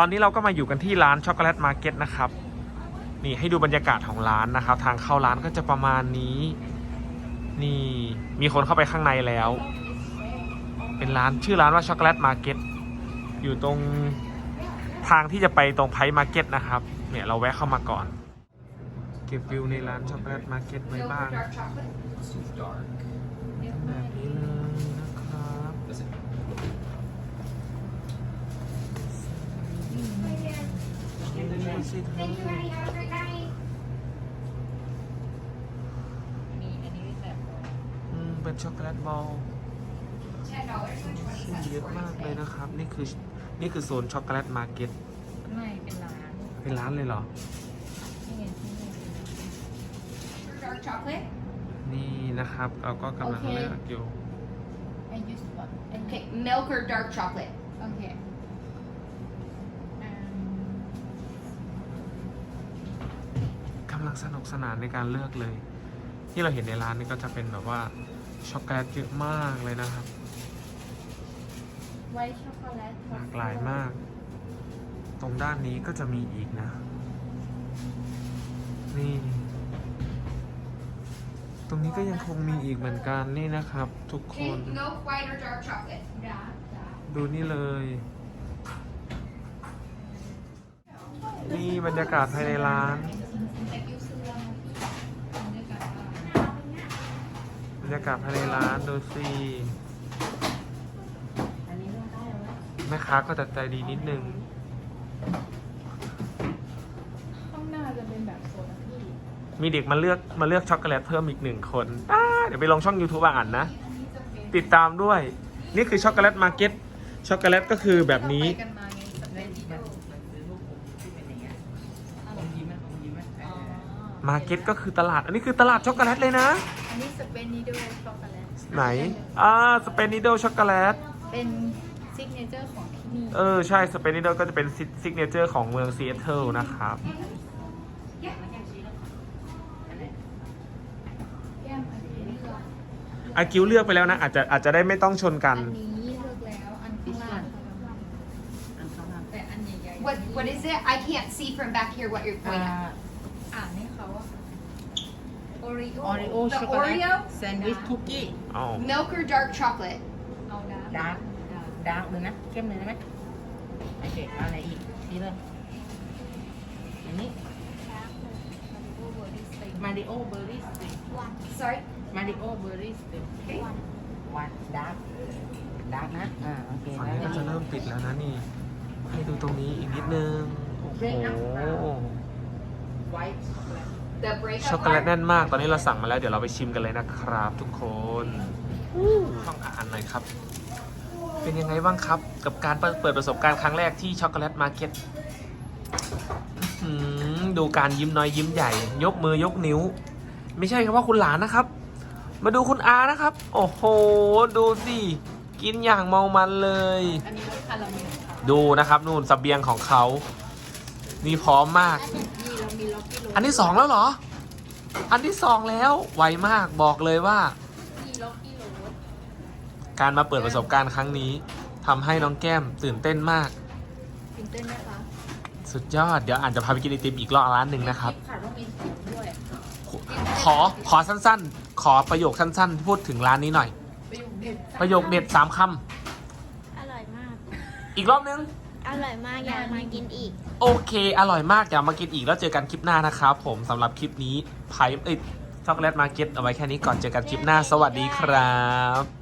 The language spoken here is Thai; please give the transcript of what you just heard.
ตอนนี้เราก็มาอยู่กันที่ร้านช็อกโกแลตมาร์เก็ตนะครับ นี่ให้ดูบรรยากาศของร้านนะครับ ทางเข้าร้านก็จะประมาณนี้ นี่มีคนเข้าไปข้างในแล้ว เป็นร้านชื่อร้านว่าช็อกโกแลตมาร์เก็ตอยู่ตรงทางที่จะไปตรงไพมาร์เก็ตนะครับ เนี่ยเราแวะเข้ามาก่อน เก็บวิวในร้านช็อกโกแลตมาร์เก็ตไว้บ้าง สิเธอ Thank you, honey. Have a great night. มีอันนี้แบบอืมเป็นช็อกโกแลตบอล Ten dollars and twenty ซึ่ง cents เยอะ for มาก each เลย bag. นะครับ นี่คือนี่คือโซนช็อกโกแลตมาร์เก็ตไม่เป็นร้านเป็นร้านเลยเหรอ นี่ไงที่นี่ For dark chocolate. นี่นะครับเราก็กำลังโอเคเลือกอยู่ไอยูสปอต Okay, milk or dark chocolate. โอเคอ่ากำลัง สนุกสนานในการเลือกเลย ที่เราเห็นในร้านนี่ก็จะเป็นแบบว่าช็อกโกแลตเยอะมากเลยนะครับ ไวท์ช็อกโกแลตหลากหลายมาก ตรงด้านนี้ก็จะมีอีกนะ นี่ ตรงนี้ก็ยังคงมีอีกเหมือนกันนี่นะครับ ทุกค Okay, น milk, white, or dark chocolate. ดาร์กดาร์กดูนี่เลย นี่บรรยากาศภายในร้านากาศภายในร้านดูสิอันนี้เราได้แล้วแม่ค้าก็จะใจดีนิดนึง ข้างหน้าจะเป็นแบบโซนพี่มีเด็กมาเลือกมาเลือกช็อกโกแลตเพิ่มอีกหนึ่งคนอ่าเดี๋ยวไปลงช่อง YouTube อ่านนะ อันนี้จะเป็นติดตามด้วย นี่คือช็อกโกแลตมาร์เก็ตช็อกโกแลตก็คือแบบนี้ เราไปกันมาไงสเปนดิโดมันคือรูปผมที่เป็นอย่างเงี้ยอมยิ้มไหมอมยิ้มไหมเออ๋ออมาร์เก็ตก็คือตลาด อันนี้คือตลาดช็อกโกแลตเลยนะอั นนี้สเปนดิโดช็อกโกแลตไหน อ่า สเปนิโดช็อกโกแลต เป็นซิกเนเจอร์ของที่นี่ เออ ใช่ สเปนิโดก็จะเป็นซิกเนเจอร์ของเมืองซีแอตเทิลนะครับแก้มอันนี้เลือกอากิวเลือกไปแล้วนะ อาจจะอาจจะได้ไม่ต้องชนกัน อันนี้เลือกแล้ว อันข้างล่างอันข้างล่างแต่อันใหญ่ๆ What What is it? I can't see from back here what you're อ่า pointing at. อ่านให้เขาอะ โอริโอโอริโอ The ช็อกโกแล Oreo? ตแซนด์วิชคุกกี้อ๋อ Milk or dark chocolate. เอาดาร์กดาร์กดาร์กเลยนะ เข้มเลยได้ไหมโอเคเอาอะไรอีกชี้เลยอันนี้มาริโอเบอร์รี่สติก Sorry. มาริโอเบอร์รี่สติกวันดาร์กดาร์กนะ อ่า โอเคฝั่งแล้วนี้ก็จะเริ่มติดแล้วนะนี่ ให้ดูตรงนี้อีกนิดนึง โอ้โห ไวท์ช็อกโกแลต The breakup ช็อกโกแลต part. แน่นมาก ตอนนี้เราสั่งมาแล้ว เดี๋ยวเราไปชิมกันเลยนะครับ ทุกคนต้องอ่านหน่อยครับ เป็นยังไงบ้างครับ กับการเปิดเปิดประสบการณ์ครั้งแรกที่ช็อกโกแลตมาร์เก็ตอื้อหือดูการยิ้มน้อยยิ้มใหญ่ ยกมือยกนิ้ว ไม่ใช่ครับว่าคุณหลานนะครับ มาดูคุณอานะครับ โอ้โห ดูสิกินอย่างเมามันเลยอันนี้รสคาราเมลค่ะดูนะครับ นู่นสเสบียงของเขา นี่พร้อมมากนี่เรา มีล็อกกี้โรสอันที่สองแล้วเหรอ อันที่สองแล้วไวมากบอกเลยว่า มีล็อกกี้โรสการมาเปิดประสบการณ์ครั้งนี้ทำให้น้องแก้มตื่นเต้นมาก ตื่นเต้นไหมคะสุดยอด เดี๋ยวอ่านจะพาไปกินไอติมอีกรอบร้านหนึ่งนะครับค่ะต้องมีเสียงด้วยขอขอสั้นๆ ขอประโยคสั้นๆ พูดถึงร้านนี้หน่อย ประโยคเด็ดประโยคเด็ดสามคอร่อยมากำอีกรอบนึง อร่อยมากอยากมากินอีก โอเค อร่อยมากอยากมากินอีกแล้วเจอกันคลิปหน้านะครับผมสำหรับคลิปนี้ไพเอ้ยช็อกโกแลตมาเก็ตเอาไว้แค่นี้ก่อนเจอกันคลิปหน้า สวัสดีครับ